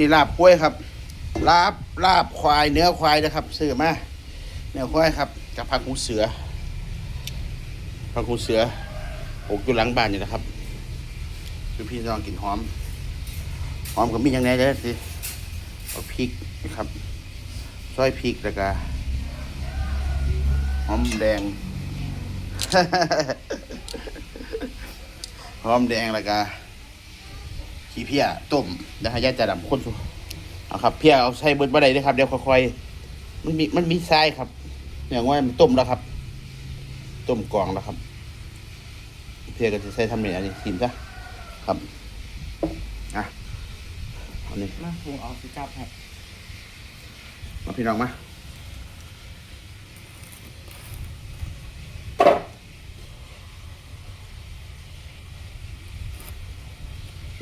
นี่ลาบกล้วยครับลาบลาบควายเนื้อควายนะครับซื้อมาเนื้อควายครับกับผักหูเสือผักหูเสือปลูกอยู่หลังบ้านนี่นะครับคือพี่น้องกินหอม หอมกับมีอย่างไรเด้สิเอาพริกนะครับซอยพริกแล้วก็หอมแดงหอมแดงแล้วก็ ขี้เพี้ยต้มแล้วให้ยายจะดำข้นสุเอาครับ เพี้ยเอาใส่เบิดบ่ได้เด้อครับเดี๋ยวค่อยๆมันมีมันมีทรายครับอย่างว่ามันต้มแล้วครับ ต้มกล่องแล้วครับ เพี้ยก็จะใส่ทำเนี่ยอันนี้กินซะครับอะอันนี้มาปรุงเอาสิจับให้มาพี่น้องมา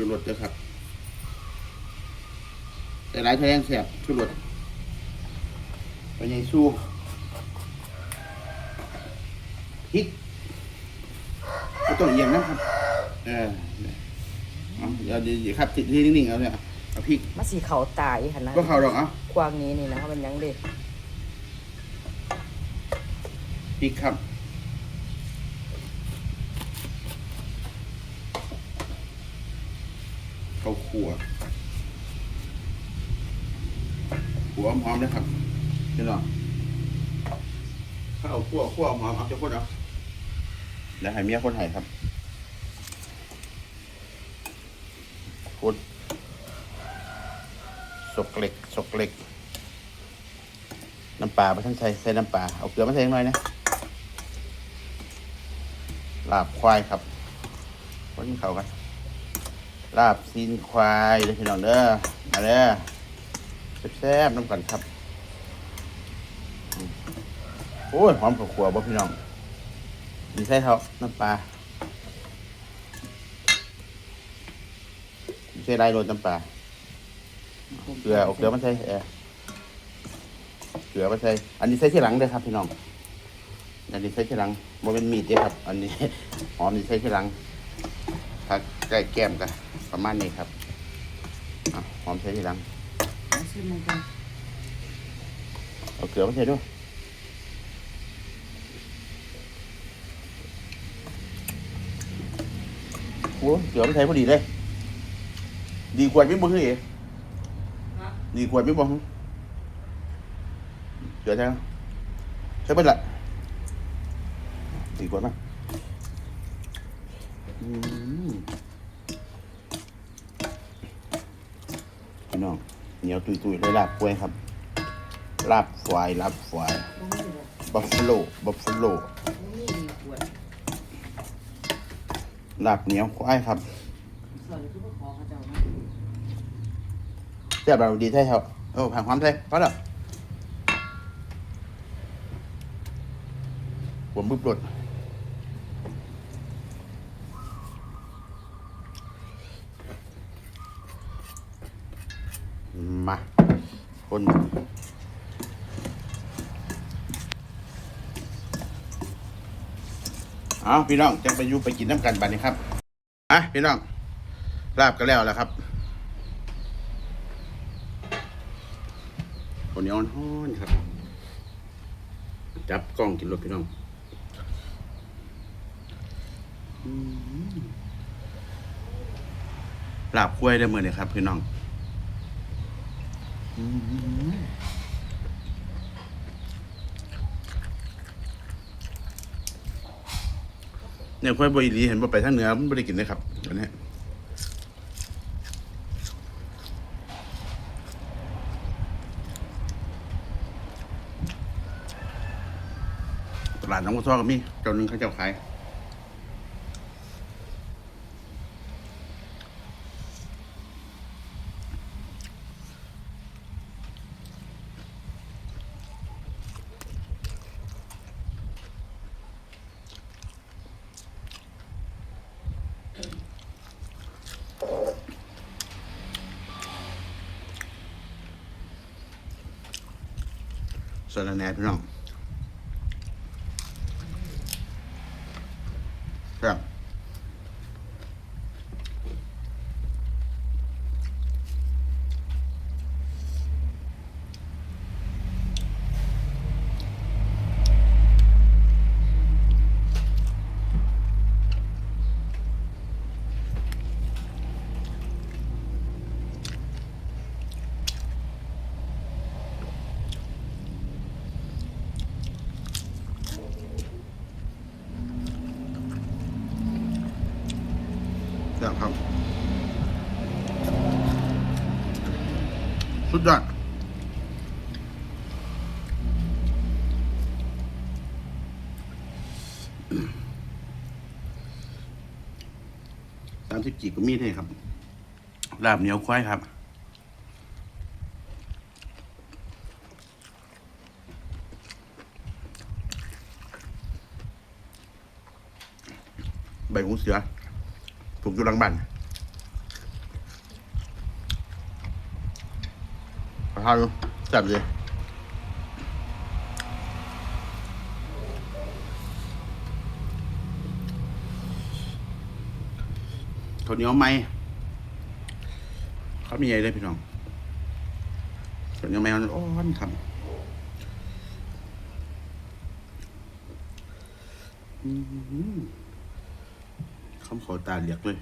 ชูรสเด้อครับ แต่หลายเทายังแสบชูรสไปยังสู้พริกก็ต้องเอียงนะครับ เออเอาเดี๋ยวเดี๋ยวครับติดที่นิ่งๆเอาเนี่ยเอาพริกมาสีเขาตายหันนะก็เข้าดอกเอากวางนี้นี่นะมันยังเด็กพริกครับ ข้าวคั่วหัวหอมๆนะครับเดี๋ยวเนาะข้าวคั่วคั่วหอมๆจะคนเอาแล้วให้เมียคนไห้ครับคนสกเล็กสกเล็กน้ำปลาไปทั้งใส่ใส่น้ำปลาเอาเกลือมาใส่หน่อยนะลาบควายครับคนเขากัน ลาบซีนควายเด้อพี่น้องเด้อมาเด้อแซ่บๆน้ำกันครับโอ้ยหอมข้าวขัวบ่พี่น้องมีใส่เท่าน้ำปลามีใส่ลายโรยน้ำปลาเกลือเอาเกลือมาใส่เออเกลือไปใส่อันนี้ใส่ที่หลังเลยครับ พี่น้องอันนี้ใส่ที่หลังโมเป็นมีดเด้อครับ อันนี้หอมนี่ใส่ที่หลังถ้าใกล้แก้มกัน ประมาณนี้ครับอะหอมใส่ที่หลังมาชิมมันกันเอาเกลือมาใส่ด้วยโอ้เกลือมาใส่พอดีเลย ดีกว่าไม่บ่เฮ้ยดีกว่าไม่บ่ฮึเกลือใช่ไหมใช่ไหมล่ะดีกว่าไหมอืม พี่น้องเหนียวตุยๆเลยลาบกล้วยครับลาบควายลาบควายบัฟฟาโลบัฟฟาโลลาบเหนียวควายครับเจะเอามาเสียบราดีใช่ครับโอ้ผ่านความใช่พอแล้วผมบึ้บรถ มาคนเอาพี่น้องจะไปอยู่ไปกินน้ำกันบัดนี้ครับอะพี่น้องลาบกันแล้วแล้วครับคนนี้อ่อนห้อนครับ จับกล้องกินรถพี่น้องอลาบกล้วยได้เมื่อเนี่ยครับพี่น้อง เนี่ยกล้วยบอยลีเห็นว่าไปทางเหนือมันไม่ได้กินเลยครับอันนี้ตลาดน้องกระซ้อก็มีเจ้าหนึ่งเขาเจ้าขาย สารแหน่พี่น้องครับ สุ ดยอดสามสิบจีก็มีได้ครับ ลาบเหนียวควายครับใบหูเสือ ถูกอยู่หลังบ้านขอ ทานดูแซ่บเลยข้าวเหนียวไหมเขามีใหญ่เลยพี่น้องข้าวเหนียวไหมมันอ่อนครับคำขอตาเหลียกเลย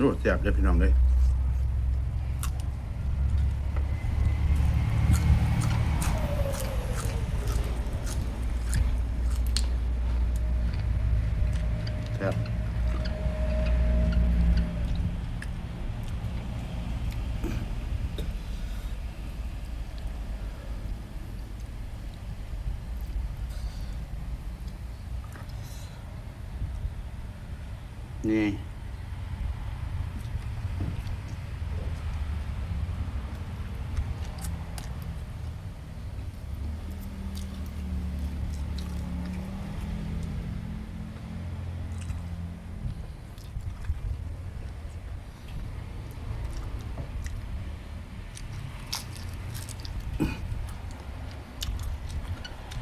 นู้เสียบเลยพี่น้องเลยครับนี่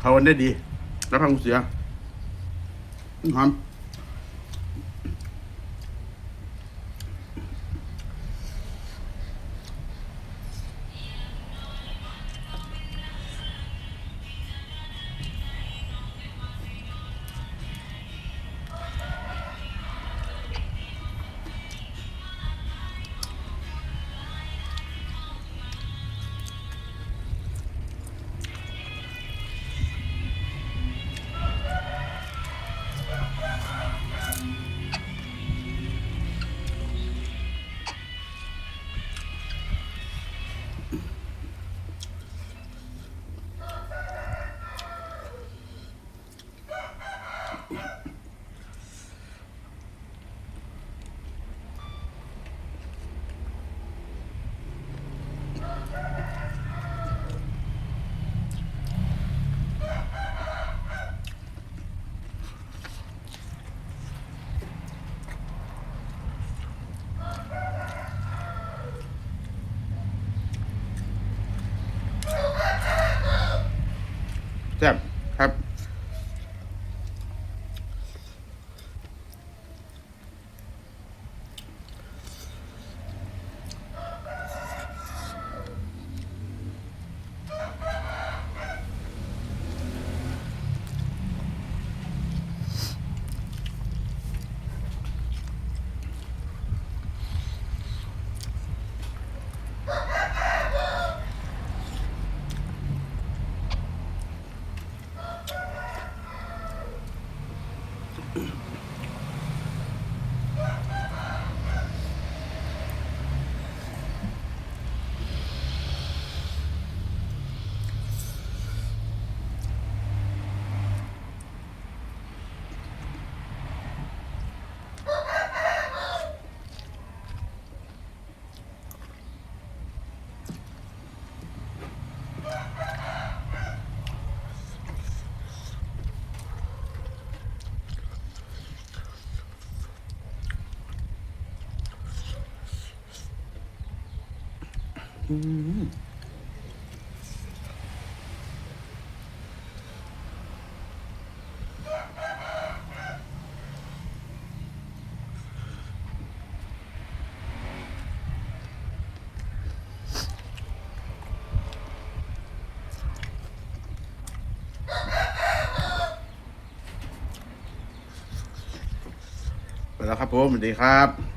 เขาวันได้ดี แล้วพังเสียหอม แซ่บครับ แล้วครับผมสวัสดีครับ